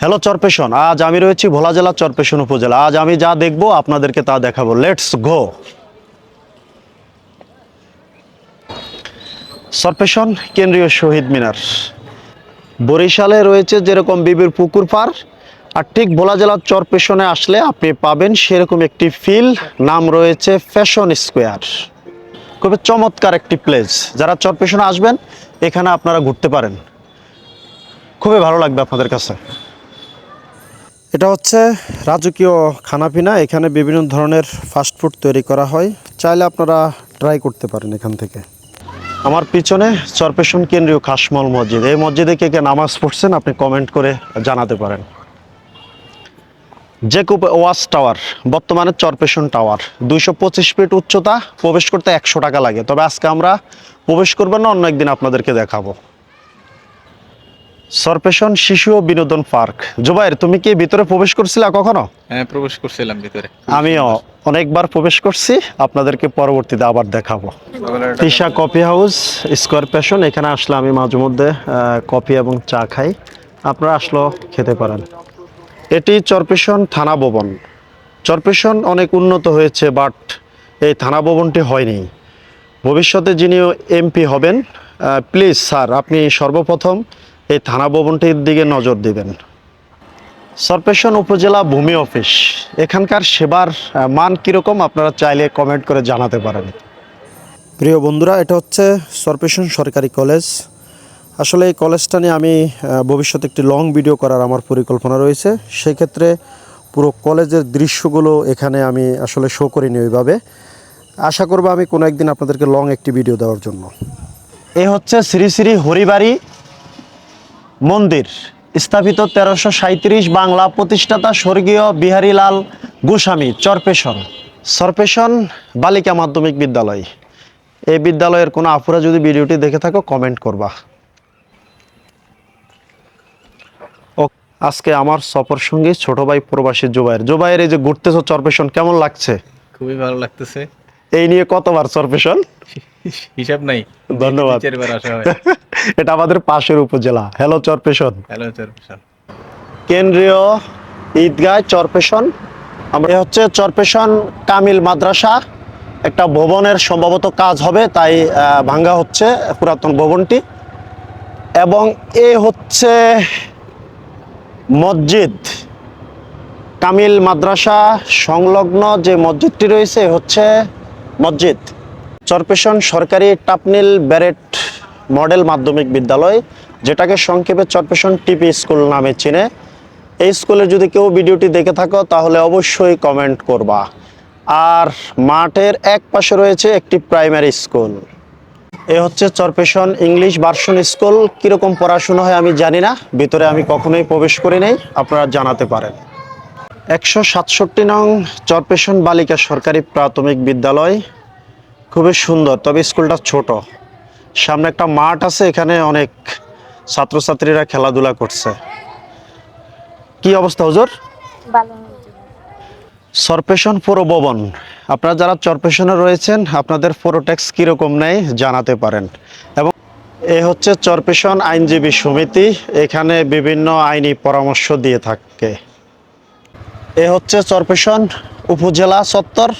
Hello চরপেশন আজ আমি রয়েছি ভোলা জেলা চরপেশন উপজেলা। আজ আমি যা দেখব, আপনাদেরকে তা দেখাবো। লেটস গো চরপেশন কেন্দ্রীয় শহীদ মিনার। বরিশালে রয়েছে যেরকম বিবির পুকুর পার, আর ঠিক ভোলা জেলার চরপেশনে আসলে আপনি পাবেন সেরকম একটি ফিল। নাম রয়েছে ফ্যাশন স্কোয়ার খুবই চমৎকার একটি প্লেস যারা চরপেশনে আসবেন, এখানে আপনারা ঘুরতে পারেন। খুবই ভালো লাগবে আপনাদের কাছে। এটা হচ্ছে রাজকীয় খানাপিনা, এখানে বিভিন্ন ধরনের ফাস্টফুড তৈরি করা হয়। চাইলে আপনারা ট্রাই করতে পারেন এখান থেকে। আমার পিছনে চরপেশন কেন্দ্রীয় খাসমল মসজিদ। এই মসজিদে কে কে নামাজ পড়ছেন আপনি কমেন্ট করে জানাতে পারেন। জেকুব ওয়াচ টাওয়ার বর্তমানে চরপেশন টাওয়ার দুইশো পঁচিশ ফিট উচ্চতা, প্রবেশ করতে একশো টাকা লাগে। তবে আজকে আমরা প্রবেশ করব না, অন্য একদিন আপনাদেরকে দেখাবো। সরপেশন শিশু ও বিনোদন পার্ক। জুবাইর তুমি কি ভিতরে প্রবেশ করছিলা কখনো? হ্যাঁ প্রবেশ করছিলাম ভিতরে। আমিও অনেকবার প্রবেশ করছি। আপনাদেরকে পরবর্তীতে আবার দেখাবো। Tisha coffee house square passion এখানে আসলে আমি মাঝে মধ্যে কফি এবং চা খাই। আপনারা আসলেও খেতে পারেন। এটি চরপেশন থানা ভবন। চরপেশন অনেক উন্নত হয়েছে বাট এই থানা ভবনটি হয়নি। ভবিষ্যতে যিনি এমপি হবেন প্লিজ স্যার আপনি সর্বপ্রথম এই থানা ভবনটির দিকে নজর দিবেন। সরপেশন উপজেলা ভূমি অফিস। এখানকার সেবার মান কীরকম আপনারা চাইলে কমেন্ট করে জানাতে পারেন। প্রিয় বন্ধুরা এটা হচ্ছে সরপেশন সরকারি কলেজ। আসলে এই কলেজটা নিয়ে আমি ভবিষ্যতে একটি লং ভিডিও করার আমার পরিকল্পনা রয়েছে। সেক্ষেত্রে পুরো কলেজের দৃশ্যগুলো এখানে আমি আসলে শো করিনি ওইভাবে। আশা করব আমি কোনো একদিন আপনাদেরকে লং একটি ভিডিও দেওয়ার জন্য। এ হচ্ছে শ্রী শ্রী হরিবাড়ি মন্দির। স্থাপিত তেরোশো সাঁত্রিশ বাংলা প্রতিষ্ঠাতা স্বর্গীয় বিহারীলাল গোস্বামী চরপেশন। সরপেশন বালিকা মাধ্যমিক বিদ্যালয়। এই বিদ্যালয়ের কোনো আপুরা যদি ভিডিওটি দেখে থাকো কমেন্ট করবা। ও, আজকে আমার সফর সঙ্গী ছোট ভাই প্রবাসী জুবাইর। জুবাইর, এই যে ঘুরতেছো চরপেশন, কেমন লাগছে? খুবই ভালো লাগতেছে। এই নিয়ে কতবার চরপেশন হিসাব নাই। ধন্যবাদ। এটা আমাদের পাশের উপজেলা। হ্যালো চরপেশন হ্যালো চরপেশন কেন্দ্রীয় ঈদগাহ চরপেশন আমরা এ হচ্ছে চরপেশন কামিল মাদ্রাসা। একটা ভবনের সম্ভবত কাজ হবে তাই ভাঙ্গা হচ্ছে পুরাতন ভবনটি। এবং এ হচ্ছে মসজিদ। কামিল মাদ্রাসা সংলগ্ন যে মসজিদটি রয়েছে হচ্ছে মসজিদ, চরপেশন সরকারি টাপনিল ব্যারেট মডেল মাধ্যমিক বিদ্যালয়, যেটাকে সংক্ষেপে চরপেশন টিপি স্কুল নামে চিনে। এই স্কুলে যদি কেউ ভিডিওটি দেখে থাকো, তাহলে অবশ্যই কমেন্ট করবা। আর মাঠের এক পাশে রয়েছে একটি প্রাইমারি স্কুল। এ হচ্ছে চরপেশন ইংলিশ ভার্সন স্কুল। কীরকম পড়াশোনা হয় আমি জানি না। ভিতরে আমি কখনোই প্রবেশ করি নাই, আপনারা জানাতে পারেন। একশো সাতষট্টি নং চরপেশন বালিকা সরকারি প্রাথমিক বিদ্যালয়। খুবই সুন্দর তবে স্কুলটা ছোট। সামনে একটা মাঠ আছে এখানে অনেক ছাত্রছাত্রীরা খেলাধুলা করছে। কি অবস্থা হুজুর? সরপেশন পুরো ভবন। আপনারা যারা চরপেশনে রয়েছেন আপনাদের পুরো ট্যাক্স কীরকম নেয় জানাতে পারেন। এবং এ হচ্ছে চরপেশন আইনজীবী সমিতি এখানে বিভিন্ন আইনি পরামর্শ দিয়ে থাকে। এ হচ্ছে চরপেশন উপজেলা চত্বর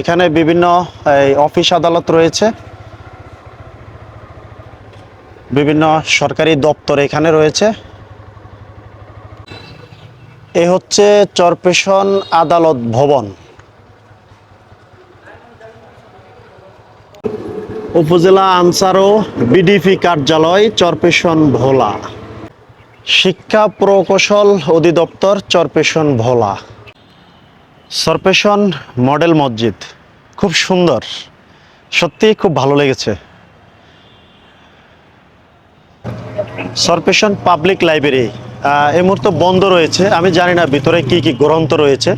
এখানে বিভিন্ন অফিস আদালত রয়েছে। বিভিন্ন সরকারি দপ্তর এখানে রয়েছে। এ হচ্ছে চরপেশন আদালত ভবন। উপজেলা আনসার ও বিডিপি কার্যালয় চরপেশন ভোলা। শিক্ষা প্রকৌশল অধিদপ্তর চরপেশন ভোলা। সরপেশন মডেল মসজিদ। খুব সুন্দর। সত্যি খুব ভালো লেগেছে। সরপেশন পাবলিক লাইব্রেরি। এই মুহূর্তে বন্ধ রয়েছে। আমি জানি না ভিতরে কি কি গ্রন্থ রয়েছে।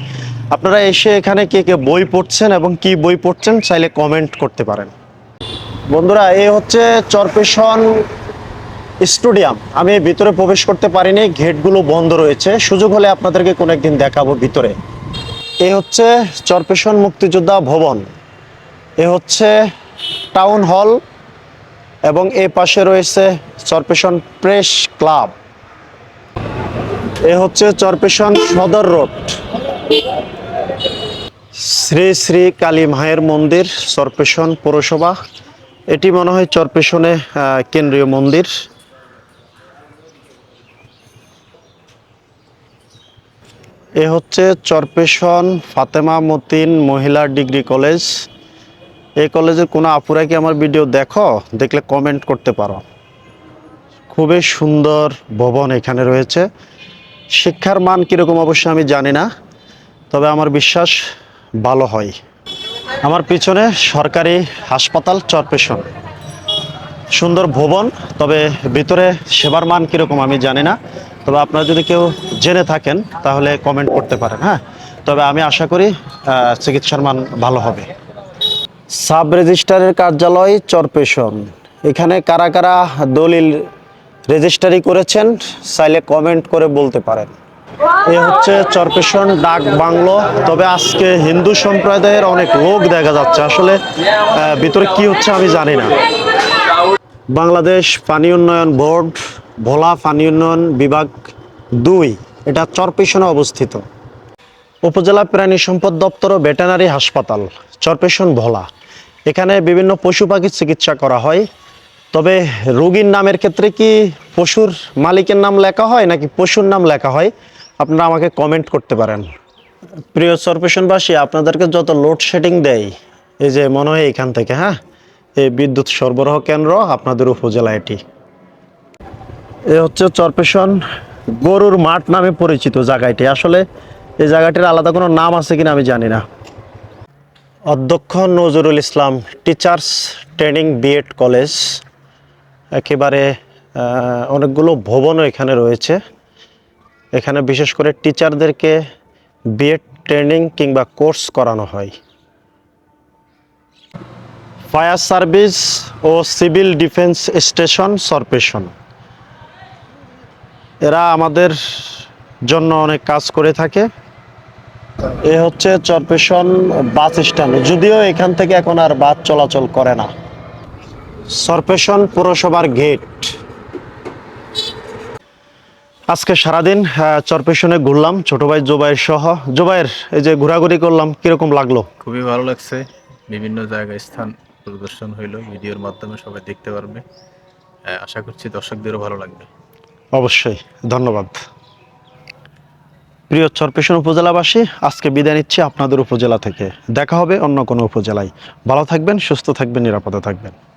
আপনারা এসে এখানে কে কে বই পড়ছেন এবং কি বই পড়ছেন চাইলে কমেন্ট করতে পারেন। বন্ধুরা এই হচ্ছে চরপেশন স্টেডিয়াম। আমি ভিতরে প্রবেশ করতে পারিনি, গেটগুলো বন্ধ রয়েছে। সুযোগ হলে আপনাদেরকে কোনো একদিন দেখাবো ভিতরে। এ হচ্ছে চরপেশন মুক্তিযোদ্ধা ভবন। এ হচ্ছে টাউন হল এবং এ পাশে রয়েছে চরপেশন প্রেস ক্লাব। এ হচ্ছে চরপেশন সদর রোড। শ্রী শ্রী কালী মায়ের মন্দির, চরপেশন পৌরসভা। এটি মনে হয় চরপেশনে কেন্দ্রীয় মন্দির। এ হচ্ছে চরপেশন ফাতেমা মতিন মহিলা ডিগ্রি কলেজ। এই কলেজের কোনো আপুরা কি আমার ভিডিও দেখো? দেখলে কমেন্ট করতে পারো। খুবই সুন্দর ভবন এখানে রয়েছে। শিক্ষার মান কীরকম অবশ্য আমি জানি না, তবে আমার বিশ্বাস ভালো হয়। আমার পিছনে সরকারি হাসপাতাল চরপেশন। সুন্দর ভবন, তবে ভিতরে সেবার মান কীরকম আমি জানি না। তবে আপনারা যদি কেউ জেনে থাকেন তাহলে কমেন্ট করতে পারেন হ্যাঁ? তবে আমি আশা করি চিকিৎসার মান ভালো হবে। সাব রেজিস্ট্রারের কার্যালয় চরপেশন। এখানে কারা কারা দলিল রেজিস্ট্রারি করেছেন চাইলে কমেন্ট করে বলতে পারেন। এ হচ্ছে চরপেশন ডাক বাংলো। তবে আজকে হিন্দু সম্প্রদায়ের অনেক লোক দেখা যাচ্ছে। আসলে ভিতরে কি হচ্ছে আমি জানি না। বাংলাদেশ পানি উন্নয়ন বোর্ড ভোলা পানি উন্নয়ন বিভাগ দুই, এটা চরপেশনে অবস্থিত। উপজেলা প্রাণী সম্পদ দপ্তর ও ভেটেনারি হাসপাতাল, চরপেশন ভোলা। এখানে বিভিন্ন পশু পাখির চিকিৎসা করা হয়। তবে রোগীর নামের ক্ষেত্রে কি পশুর মালিকের নাম লেখা হয় নাকি পশুর নাম লেখা হয়? আপনারা আমাকে কমেন্ট করতে পারেন। প্রিয় চরপেশনবাসী, আপনাদেরকে যত লোডশেডিং দেয়, এই যে মনে হয় এখান থেকে হ্যাঁ? এই বিদ্যুৎ সরবরাহ কেন্দ্র আপনাদের উপজেলা এটি। এ হচ্ছে চরপেশন, গরুর মাঠ নামে পরিচিত জায়গাটি। আসলে এই জায়গাটির আলাদা কোনো নাম আছে কিনা আমি জানি না। অধ্যক্ষ Nazrul Islam teachers training BEd college, একেবারে অনেকগুলো ভবনও এখানে রয়েছে। এখানে বিশেষ করে টিচারদেরকে বিএড ট্রেনিং কিংবা কোর্স করানো হয়। ফায়ার সার্ভিস ও সিভিল ডিফেন্স স্টেশন সরপেশন এরা আমাদের জন্য অনেক কাজ করে থাকে। এ হচ্ছে চরপেশন বাস স্ট্যান্ড। যদিও এখান থেকে এখন আর বাস চলাচল করে না। সরপেশন পুরসভার গেট। আজকে সারাদিন চরপেশনে ঘুরলাম, ছোট ভাই জোবাইয়ের সহ। জোবাইয়ের এই যে ঘোরাঘুরি করলাম, কীরকম লাগল? খুবই ভালো লাগছে। বিভিন্ন জায়গায় স্থান পরিদর্শন হইল, ভিডিওর মাধ্যমে সবাই দেখতে পারবে। আশা করছি দর্শকদেরও ভালো লাগবে। অবশ্যই, ধন্যবাদ। প্রিয় চরপেশন উপজেলাবাসী, আজকে বিদায় নিচ্ছি আপনাদের উপজেলা থেকে। দেখা হবে অন্য কোনো উপজেলায়। ভালো থাকবেন, সুস্থ থাকবেন, নিরাপদে থাকবেন।